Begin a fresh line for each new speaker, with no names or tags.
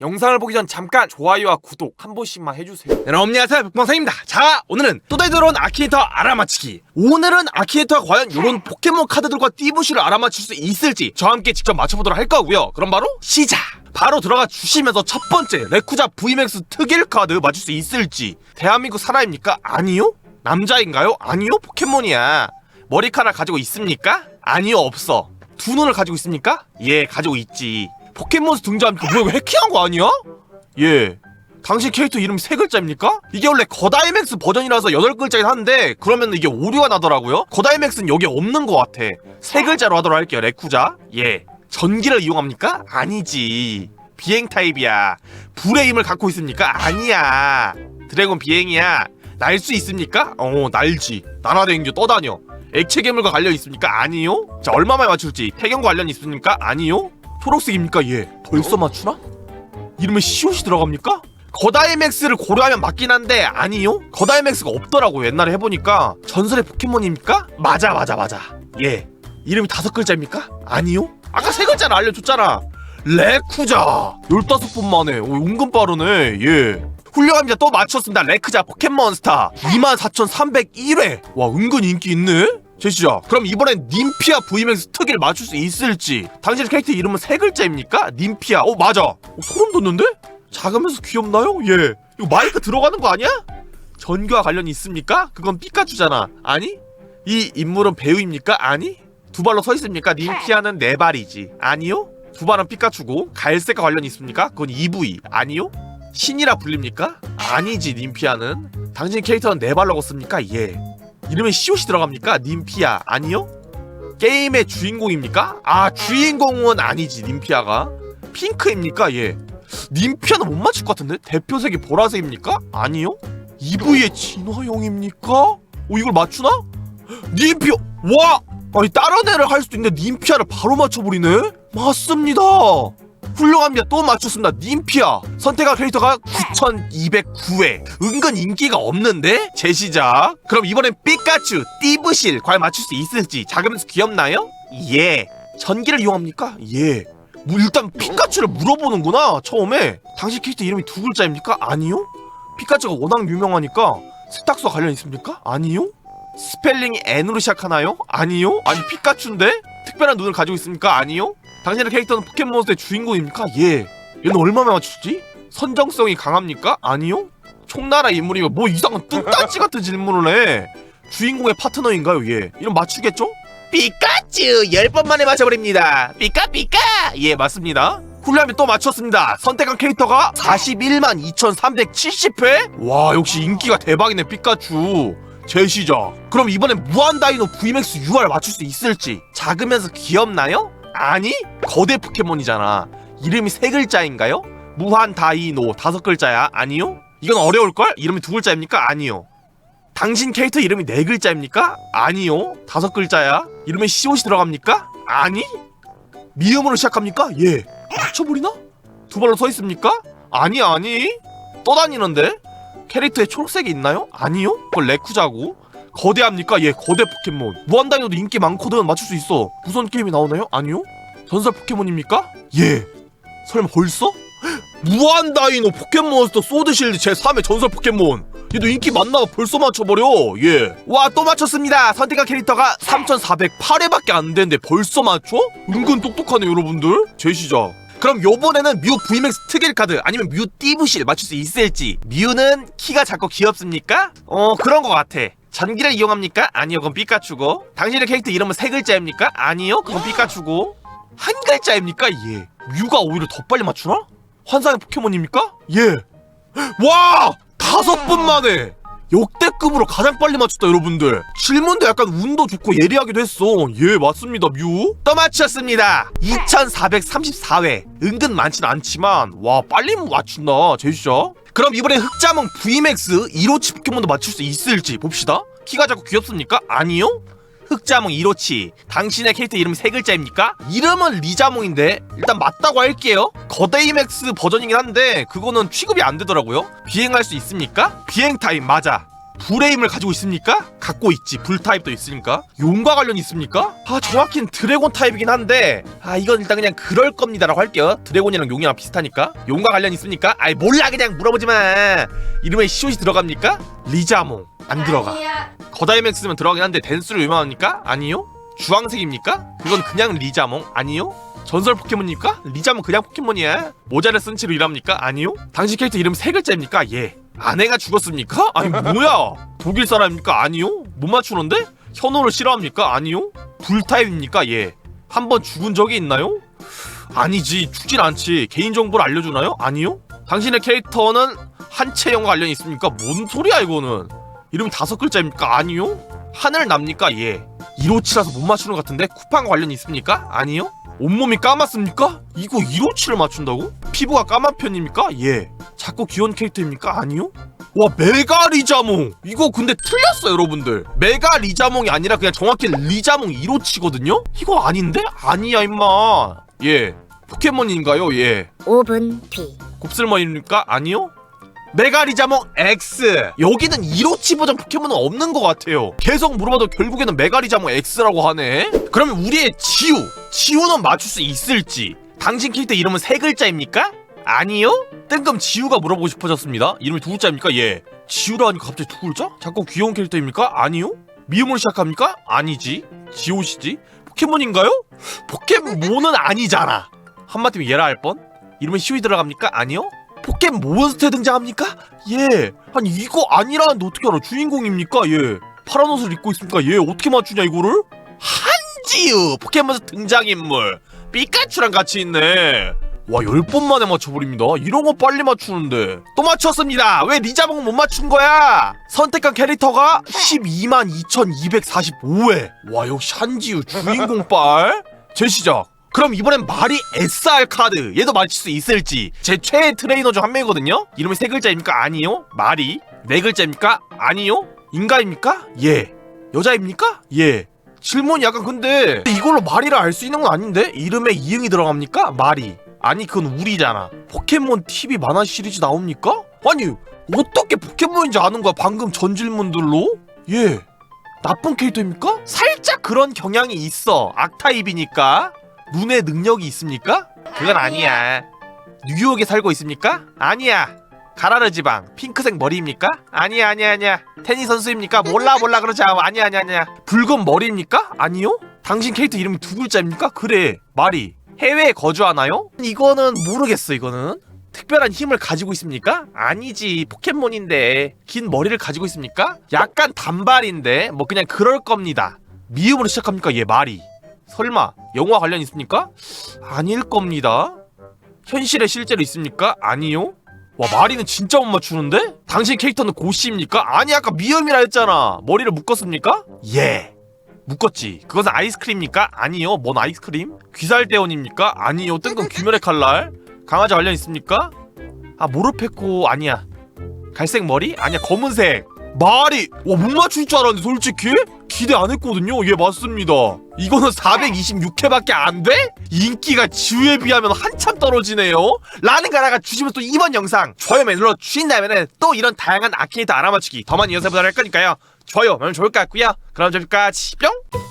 영상을 보기 전 잠깐 좋아요와 구독 한 번씩만 해주세요.
여러분 안녕하세요 백방사입니다 자 오늘은 또 다시 들어온 아키네이터 알아맞히기 오늘은 아키네이터가 과연 이런 포켓몬 카드들과 띠부시를 알아맞힐 수 있을지 저와 함께 직접 맞춰보도록 할 거고요 그럼 바로 시작 바로 들어가 주시면서 첫 번째 레쿠자 VMAX 특일 카드 맞출 수 있을지 대한민국 사람입니까? 아니요? 남자인가요? 아니요? 포켓몬이야 머리카락 가지고 있습니까? 아니요 없어 두 눈을 가지고 있습니까? 예 가지고 있지 포켓몬스 등장합니까? 뭐야 이거 해킹한 거 아니야? 예 당신 캐릭터 이름이 세 글자입니까? 이게 원래 거다이맥스 버전이라서 여덟 글자긴 한데 그러면 이게 오류가 나더라고요. 거다이맥스는 여기 없는 것 같아. 세 글자로 하도록 할게요. 레쿠자. 예. 전기를 이용합니까? 아니지. 비행 타입이야. 불의 힘을 갖고 있습니까? 아니야. 드래곤 비행이야. 날 수 있습니까? 어, 날지. 날아다니죠. 떠다녀. 액체 괴물과 관련 있습니까? 아니요. 자, 얼마만에 맞출지. 태경과 관련 있습니까? 아니요. 초록색입니까? 예. 벌써 맞추나? 이름에 시옷이 들어갑니까? 거다이맥스를 고려하면 맞긴 한데 아니요? 거다이맥스가 없더라고 옛날에 해보니까. 전설의 포켓몬입니까? 맞아 맞아 맞아. 예. 이름이 다섯 글자입니까? 아니요? 아까 세 글자를 알려줬잖아. 레쿠자. 15분 만에 오, 은근 빠르네 예. 훌륭합니다. 또 맞췄습니다. 레크자 포켓몬스타. 24,301회. 와 은근 인기 있네 제시자 그럼 이번엔 님피아 VMAX 특기를 맞출 수 있을지 당신의 캐릭터 이름은 세 글자입니까? 님피아 어 맞아 어, 소름 돋는데? 작으면서 귀엽나요? 예 이거 마이크 들어가는 거 아니야? 전교와 관련이 있습니까? 그건 피카츄잖아 아니? 이 인물은 배우입니까? 아니? 두 발로 서 있습니까? 님피아는 네 발이지 아니요? 두 발은 피카츄고 갈색과 관련이 있습니까? 그건 EV 아니요? 신이라 불립니까? 아니지 님피아는 당신 캐릭터는 네 발로 걷습니까? 예 이름에 시옷이 들어갑니까? 님피아 아니요? 게임의 주인공입니까? 아 주인공은 아니지 님피아가 핑크입니까? 예 님피아는 못 맞출 것 같은데? 대표색이 보라색입니까? 아니요? EV의 진화형입니까? 오 이걸 맞추나? 님피아 와! 아니 다른 애를 할 수도 있는데 님피아를 바로 맞춰버리네? 맞습니다 훌륭합니다 또 맞췄습니다 님피아 선택한 캐릭터가 9209회 은근 인기가 없는데? 제 시작 그럼 이번엔 삐까츄 띠부실 과연 맞출 수 있을지 작으면서 귀엽나요? 예 전기를 이용합니까? 예 뭐 일단 피카츄를 물어보는구나 처음에 당신 캐릭터 이름이 두 글자입니까? 아니요 피카츄가 워낙 유명하니까 세탁소와 관련 있습니까? 아니요 스펠링이 N으로 시작하나요? 아니요 아니 피카츄인데? 특별한 눈을 가지고 있습니까? 아니요 당신의 캐릭터는 포켓몬스터의 주인공입니까? 예 얘는 얼마나 맞추지? 선정성이 강합니까? 아니요 총나라 인물이면 뭐 이상한 뚱딴지 같은 질문을 해 주인공의 파트너인가요? 예 이럼 맞추겠죠? 피카츄 10번 만에 맞춰버립니다 피카 피카 예 맞습니다 훌륭하게 또 맞췄습니다 선택한 캐릭터가 41만 2370회? 와 역시 인기가 대박이네 피카츄 제시작 그럼 이번엔 무한다이노 VMAX UR 맞출 수 있을지 작으면서 귀엽나요? 아니 거대 포켓몬이잖아 이름이 세 글자인가요? 무한 다이노 다섯 글자야 아니요? 이건 어려울걸? 이름이 두 글자입니까? 아니요 당신 캐릭터 이름이 네 글자입니까? 아니요. 다섯 글자야. 이름에 시옷이 들어갑니까? 아니. 미음으로 시작합니까? 예. 맞춰버리나? 두 발로 서 있습니까? 아니 아니. 떠다니는데? 캐릭터에 초록색이 있나요? 아니요. 그걸 레쿠자고. 거대합니까? 예, 거대 포켓몬. 무한다이노도 인기 많거든. 맞출 수 있어. 무선 게임이 나오나요? 아니요. 전설 포켓몬입니까? 예. 설마 벌써? 무한다이노 포켓몬스터 소드실드 제3의 전설 포켓몬 얘도 인기 많나 벌써 맞춰버려 예와 또 맞췄습니다 선택한 캐릭터가 3408회밖에 안 되는데 벌써 맞춰? 은근 똑똑하네 여러분들 제시작 그럼 요번에는 뮤 VMAX 특일 카드 아니면 뮤 띠부실 맞출 수 있을지 뮤는 키가 작고 귀엽습니까? 어 그런 것 같아 전기를 이용합니까? 아니요 그건 피카츄고 당신의 캐릭터 이름은 세 글자입니까? 아니요 그건 피카츄고 한 글자입니까? 예 뮤가 오히려 더 빨리 맞추나? 환상의 포켓몬입니까? 예. 와! 다섯 분 만에! 역대급으로 가장 빨리 맞췄다 여러분들. 질문도 약간 운도 좋고 예리하기도 했어. 예 맞습니다 뮤. 또 맞췄습니다. 2434회. 은근 많진 않지만 와 빨리 맞춘다 제시죠 그럼 이번에 흑자몽 VMAX 1호치 포켓몬도 맞출 수 있을지 봅시다. 키가 작고 귀엽습니까? 아니요 흑자몽 이로치 당신의 캐릭터 이름이 세 글자입니까? 이름은 리자몽인데 일단 맞다고 할게요 거데이맥스 버전이긴 한데 그거는 취급이 안 되더라고요 비행할 수 있습니까? 비행 타임 맞아 불의 힘을 가지고 있습니까? 갖고 있지 불 타입도 있으니까 용과 관련이 있습니까? 아 정확히는 드래곤 타입이긴 한데 아 이건 일단 그냥 그럴 겁니다 라고 할게요 드래곤이랑 용이랑 비슷하니까 용과 관련 있습니까? 아이 몰라 그냥 물어보지마 이름에 시옷이 들어갑니까? 리자몽 안 들어가 거다이맥스면 들어가긴 한데 댄스로 유명합니까? 아니요 주황색입니까? 그건 그냥 리자몽 아니요 전설 포켓몬입니까? 리자몽 그냥 포켓몬이야 모자를 쓴 채로 일합니까? 아니요 당신 캐릭터 이름 세 글자입니까? 예 아내가 죽었습니까? 아니 뭐야 독일 사람입니까? 아니요 못 맞추는데? 현호를 싫어합니까? 아니요 불타입입니까? 예 한 번 죽은 적이 있나요? 아니지 죽진 않지 개인정보를 알려주나요? 아니요 당신의 캐릭터는 한채영과 관련이 있습니까? 뭔 소리야 이거는 이름 다섯 글자입니까? 아니요 하늘 납니까? 예 157라서 못 맞추는 것 같은데 쿠팡과 관련이 있습니까? 아니요 온몸이 까맣습니까? 이거 157을 맞춘다고? 피부가 까만 편입니까? 예 자꾸 귀여운 캐릭터입니까? 아니요 와 메가 리자몽 이거 근데 틀렸어 여러분들 메가 리자몽이 아니라 그냥 정확히 리자몽 1호치거든요? 이거 아닌데? 아니야 임마 예 포켓몬인가요? 예
5분 뒤.
곱슬머리입니까? 아니요 메가 리자몽 X 여기는 1호치 버전 포켓몬은 없는 것 같아요 계속 물어봐도 결국에는 메가 리자몽 X라고 하네 그러면 우리의 지우 지우는 맞출 수 있을지 당신 캐릭터 이름은 세 글자입니까? 아니요 뜬금 지우가 물어보고 싶어졌습니다 이름이 두 글자입니까? 예 지우라 하니까 갑자기 두 글자? 자꾸 귀여운 캐릭터입니까? 아니요 미음으로 시작합니까? 아니지 지우시지 포켓몬인가요? 포켓몬은 아니잖아 한마디면 얘라 할 뻔? 이름에 시우이 들어갑니까? 아니요 포켓 몬스터에 등장합니까? 예. 아니 이거 아니라는데 어떻게 알아? 주인공입니까? 예. 파란 옷을 입고 있습니까? 예. 어떻게 맞추냐 이거를? 한 지우 포켓몬스터 등장인물 피카츄랑 같이 있네. 와, 열번 만에 맞춰버립니다. 이런 거 빨리 맞추는데. 또 맞췄습니다. 왜 리자몽 못 맞춘 거야? 선택한 캐릭터가 12만 2245회. 와, 역시 한지우 주인공 빨. 제시작. 그럼 이번엔 말이 SR 카드 얘도 맞힐 수 있을지 제 최애 트레이너 중 한 명이거든요 이름이 세 글자입니까? 아니요 말이 네 글자입니까? 아니요 인간입니까? 예 여자입니까? 예 질문이 약간 근데 이걸로 말이라 알 수 있는 건 아닌데 이름에 이응이 들어갑니까? 말이 아니 그건 우리잖아 포켓몬 TV 만화 시리즈 나옵니까? 아니 어떻게 포켓몬인지 아는 거야 방금 전 질문들로? 예 나쁜 캐릭터입니까? 살짝 그런 경향이 있어 악타입이니까 눈에 능력이 있습니까? 그건 아니야. 뉴욕에 살고 있습니까? 아니야. 가라르 지방 핑크색 머리입니까? 아니야 아니야 아니야. 테니스 선수입니까? 몰라 몰라 그러지 않아. 아니야 아니야 아니야. 붉은 머리입니까? 아니요. 당신 캐릭터 이름이 두 글자입니까? 그래. 말이 해외에 거주하나요? 이거는 모르겠어 이거는. 특별한 힘을 가지고 있습니까? 아니지 포켓몬인데 긴 머리를 가지고 있습니까? 약간 단발인데 뭐 그냥 그럴 겁니다 미음으로 시작합니까? 얘 말이 설마 영화 관련 있습니까? 아닐 겁니다. 현실에 실제로 있습니까? 아니요. 와 마리는 진짜 못 맞추는데? 당신 캐릭터는 고씨입니까? 아니 아까 미음이라 했잖아. 머리를 묶었습니까? 예. 묶었지. 그것은 아이스크림입니까? 아니요. 뭔 아이스크림? 귀살대원입니까? 아니요. 뜬금 귀멸의 칼날. 강아지 관련 있습니까? 아 모르페코 아니야. 갈색 머리? 아니야 검은색. 말이 와못 맞출 줄 알았는데 솔직히 기대 안 했거든요. 예 맞습니다. 이거는 426회밖에 안 돼? 인기가 지우에 비하면 한참 떨어지네요. 라는 가라가 주시면 또 이번 영상 좋아요만 눌러 주신다면은 또 이런 다양한 아키네이터 알아맞추기 더 많이 연습을 할 거니까요. 좋아요 하면 좋을 것 같고요. 그럼 저기까지 뿅.